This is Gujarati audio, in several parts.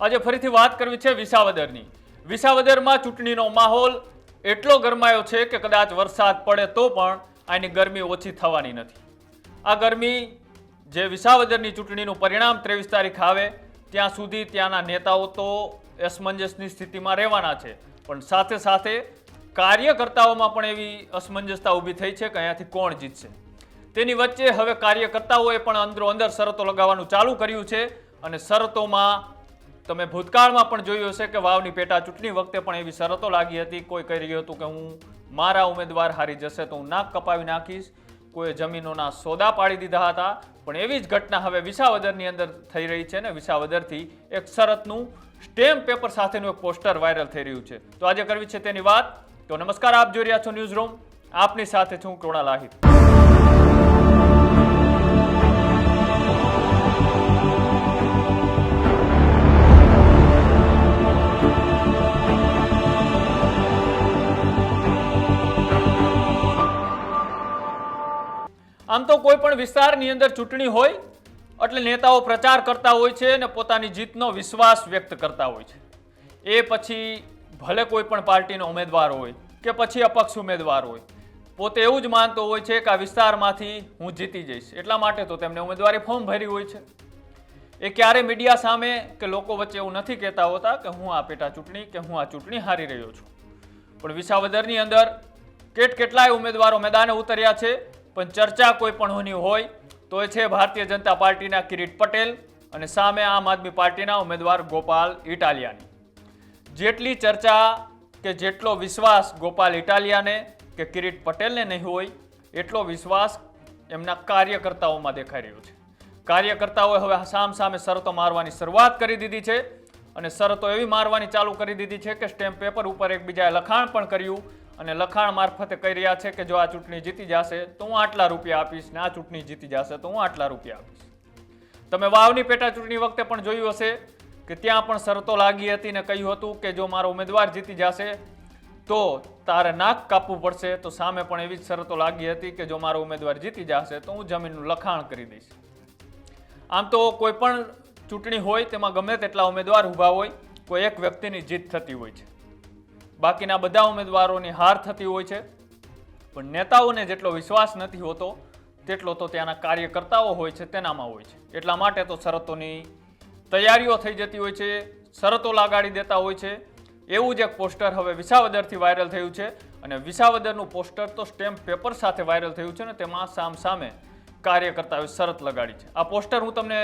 આજે ફરીથી વાત કરવી છે વિસાવદરની. વિસાવદરમાં ચૂંટણીનો માહોલ એટલો ગરમાયો છે કે કદાચ વરસાદ પડે તો પણ આની ગરમી ઓછી થવાની નથી. આ ગરમી જે વિસાવદરની ચૂંટણીનું પરિણામ ત્રેવીસ તારીખ આવે, ત્યાં સુધી ત્યાંના નેતાઓ તો અસમંજસની સ્થિતિમાં રહેવાના છે. પણ સાથે સાથે કાર્યકર્તાઓમાં પણ એવી અસમંજસતા ઊભી થઈ છે કે અહીંયાથી કોણ જીતશે. તેની વચ્ચે હવે કાર્યકર્તાઓએ પણ અંદરો અંદર શરતો લગાવવાનું ચાલુ કર્યું છે અને શરતોમાં તમે ભૂતકાળમાં પણ જોયું હશે કે વાવની પેટા ચૂંટણી વખતે પણ એવી શરતો લાગી હતી. કોઈ કહી રહ્યું હતું કે હું મારા ઉમેદવાર હારી જશે તો હું નાક કપાવી નાખીશ. કોઈ જમીનોના સોદા પાડી દીધા હતા. પણ એવી જ ઘટના હવે વિસાવદરની અંદર થઈ રહી છે ને વિસાવદરથી એક શરતનું સ્ટેમ્પ પેપર સાથેનું એક પોસ્ટર વાયરલ થઈ રહ્યું છે. તો આજે કરવી છે તેની વાત. તો નમસ્કાર, આપ જોઈ રહ્યા છો ન્યૂઝ રૂમ. આપની સાથે છું કૃણાલ આહિર આમ તો કોઈ પણ વિસ્તારની અંદર ચૂંટણી હોય, એટલે નેતાઓ પ્રચાર કરતા હોય છે અને પોતાની જીતનો વિશ્વાસ વ્યક્ત કરતા હોય છે. એ પછી ભલે કોઈ પણ પાર્ટીનો ઉમેદવાર હોય કે પછી અપક્ષ ઉમેદવાર હોય, પોતે એવું જ માનતો હોય છે કે આ વિસ્તારમાંથી હું જીતી જઈશ. એટલા માટે તો તેમને ઉમેદવારી ફોર્મ ભર્યું હોય છે. એ ક્યારે મીડિયા સામે કે લોકો વચ્ચે એવું નથી કહેતા હોતા કે હું આ પેટા ચૂંટણી કે હું આ ચૂંટણી હારી રહ્યો છું. પણ વિસાવદરની અંદર કેટ કેટલાય ઉમેદવારો મેદાને ઉતર્યા છે પણ ચર્ચા કોઈ પણ હોય, તો એ છે ભારતીય જનતા પાર્ટીના કિરીટ પટેલ અને સામે આમ આદમી પાર્ટીના ઉમેદવાર ગોપાલ ઇટાલિયાની જેટલી ચર્ચા કે જેટલો વિશ્વાસ ગોપાલ ઇટાલિયાને કે કિરીટ પટેલને નહીં હોય, એટલો વિશ્વાસ એમના કાર્યકર્તાઓમાં દેખાઈ રહ્યો છે. કાર્યકર્તાઓએ હવે સામ સામે શરતો મારવાની શરૂઆત કરી દીધી છે અને શરતો એવી મારવાની ચાલુ કરી દીધી છે કે સ્ટેમ્પ પેપર ઉપર એકબીજાએ લખાણ પણ કર્યું અને લખાણ મારફતે કહી રહ્યા છે કે જો આ ચૂંટણી જીતી જશે, તો હું આટલા રૂપિયા આપીશ ને આ ચૂંટણી જીતી જશે, તો હું આટલા રૂપિયા આપીશ. તમે વાવની પેટા ચૂંટણી વખતે પણ જોયું હશે કે ત્યાં પણ શરતો લાગી હતી ને કહ્યું હતું કે જો મારો ઉમેદવાર જીતી જશે, તો તારે નાક કાપવું પડશે. તો સામે પણ એવી જ શરતો લાગી હતી કે જો મારો ઉમેદવાર જીતી જશે, તો હું જમીનનું લખાણ કરી દઈશ. આમ તો કોઈ પણ ચૂંટણી હોય તેમાં ગમે તેટલા ઉમેદવાર ઊભા હોય, કોઈ એક વ્યક્તિની જીત થતી હોય છે. બાકીના બધા ઉમેદવારોની હાર થતી હોય છે. પણ નેતાઓને જેટલો વિશ્વાસ નથી હોતો, તેટલો તો ત્યાંના કાર્યકર્તાઓ હોય છે, તેનામાં હોય છે. એટલા માટે તો શરતોની તૈયારીઓ થઈ જતી હોય છે, શરતો લગાડી દેતા હોય છે. એવું જ એક પોસ્ટર હવે વિસાવદરથી વાયરલ થયું છે અને વિસાવદરનું પોસ્ટર તો સ્ટેમ્પ પેપર સાથે વાયરલ થયું છે ને તેમાં સામ સામે કાર્યકર્તાઓએ શરત લગાડી છે. આ પોસ્ટર હું તમને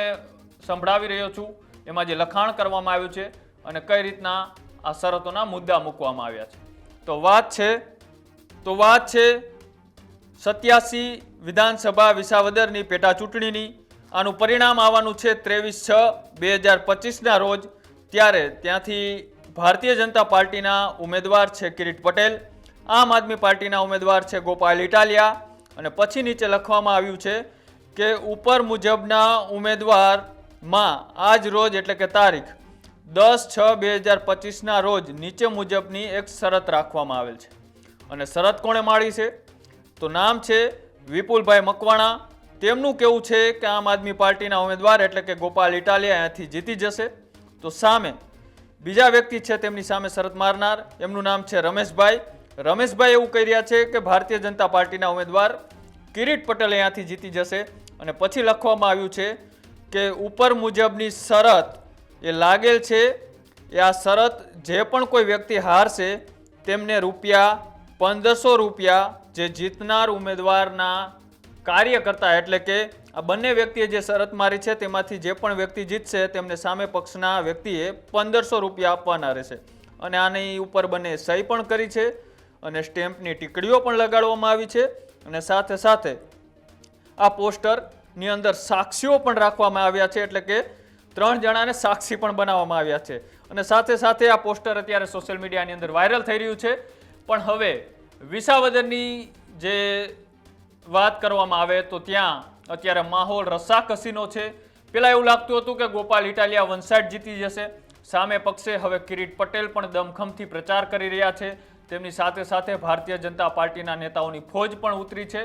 સંભળાવી રહ્યો છું. એમાં જે લખાણ કરવામાં આવ્યું છે અને કઈ રીતના આ શરતોના મુદ્દા મૂકવામાં આવ્યા છે. તો વાત છે, તો વાત છે સત્યાસી વિધાનસભા વિસાવદરની પેટા ચૂંટણીની આનું પરિણામ આવવાનું છે ત્રેવીસ છ બે હજાર પચીસના રોજ. ત્યારે ત્યાંથી ભારતીય જનતા પાર્ટીના ઉમેદવાર છે કિરીટ પટેલ, આમ આદમી પાર્ટીના ઉમેદવાર છે ગોપાલ ઇટાલિયા. અને પછી નીચે લખવામાં આવ્યું છે કે ઉપર મુજબના ઉમેદવારમાં આજ રોજ એટલે કે તારીખ દસ છ બે હજાર પચીસના રોજ નીચે મુજબની એક શરત રાખવામાં આવેલ છે. અને શરત કોણે માળી છે? તો નામ છે વિપુલભાઈ મકવાણા. તેમનું કેવું છે કે આમ આદમી પાર્ટીના ઉમેદવાર એટલે કે ગોપાલ ઇટાલિયા અહીંયાથી જીતી જશે. તો સામે બીજા વ્યક્તિ છે તેમની સામે શરત મારનાર. એમનું નામ છે રમેશભાઈ. રમેશભાઈ એવું કહી રહ્યા છે કે ભારતીય જનતા પાર્ટીના ઉમેદવાર કિરીટ પટેલ અહીંયાથી જીતી જશે. અને પછી લખવામાં આવ્યું છે કે ઉપર મુજબની શરત એ લાગેલ છે એ આ શરત જે પણ કોઈ વ્યક્તિ હારશે, તેમને રૂપિયા પંદરસો રૂપિયા જે જીતનાર ઉમેદવારના કાર્યકર્તા એટલે કે આ બંને વ્યક્તિએ જે શરત મારી છે, તેમાંથી જે પણ વ્યક્તિ જીતશે, તેમને સામે પક્ષના વ્યક્તિએ પંદરસો રૂપિયા આપવાના રહેશે. અને આની ઉપર બંને સહી પણ કરી છે અને સ્ટેમ્પની ટીકડીઓ પણ લગાડવામાં આવી છે. અને સાથે સાથે આ પોસ્ટરની અંદર સાક્ષીઓ પણ રાખવામાં આવ્યા છે, એટલે કે ત્રણ જણાને સાક્ષી પણ બનાવવામાં આવ્યા છે. અને સાથે સાથે આ પોસ્ટર અત્યારે સોશિયલ મીડિયાની અંદર વાયરલ થઈ રહ્યું છે. પણ હવે વિસાવદરની જે વાત કરવામાં આવે તો ત્યાં અત્યારે માહોલ રસાકસીનો છે. પેલા એવું લાગતું હતું કે ગોપાલ ઇટાલિયા વનસાઇડ જીતી જશે. સામે પક્ષે હવે કિરીટ પટેલ પણ દમખમથી પ્રચાર કરી રહ્યા છે. તેમની સાથે સાથે ભારતીય જનતા પાર્ટીના નેતાઓની ફોજ પણ ઉતરી છે.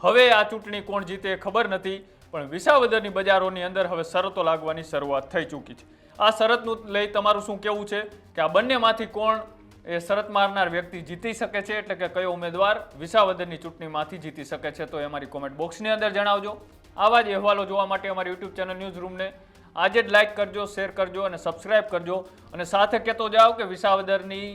હવે આ ચૂંટણી કોણ જીતે ખબર નથી. પણ વિસાવદરની બજારોની અંદર હવે શરતો લાગવાની શરૂઆત થઈ ચૂકી છે. આ શરતનું લઈ તમારું શું કહેવું છે? કે આ બંનેમાંથી કોણ એ શરત મારનાર વ્યક્તિ જીતી શકે છે? એટલે કે કયો ઉમેદવાર વિસાવદરની ચૂંટણીમાંથી જીતી શકે છે? તો એ અમારી કોમેન્ટ બોક્સની અંદર જણાવજો. આવા જ અહેવાલો જોવા માટે અમારી યુટ્યુબ ચેનલ ન્યૂઝ રૂમને આજે જ લાઇક કરજો શેર કરજો અને સબસ્ક્રાઇબ કરજો. અને સાથે કહેતો જાઓ કે વિસાવદરની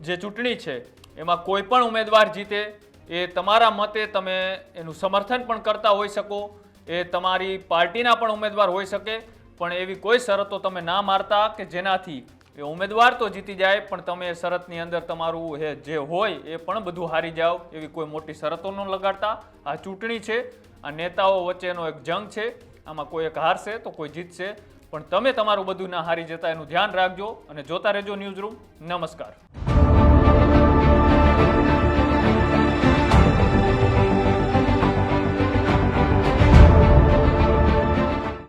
જે ચૂંટણી છે, એમાં કોઈ પણ ઉમેદવાર જીતે એ તમારા મતે તમે એનું સમર્થન પણ કરતા હોઈ શકો. એ તમારી પાર્ટીના પણ ઉમેદવાર હોઈ શકે, પણ એવી કોઈ શરતો તમે ના મારતા કે જેનાથી એ ઉમેદવાર તો જીતી જાય, પણ તમે એ શરતની અંદર તમારું એ જે હોય એ પણ બધું હારી જાઓ, એવી કોઈ મોટી શરતો ન લગાડતા. આ ચૂંટણી છે, આ નેતાઓ વચ્ચેનો એક જંગ છે, આમાં કોઈ એક હારશે તો કોઈ જીતશે, પણ તમે તમારું બધું ના હારી જતા એનું ધ્યાન રાખજો અને જોતા રહેજો ન્યૂઝ રૂમ. નમસ્કાર.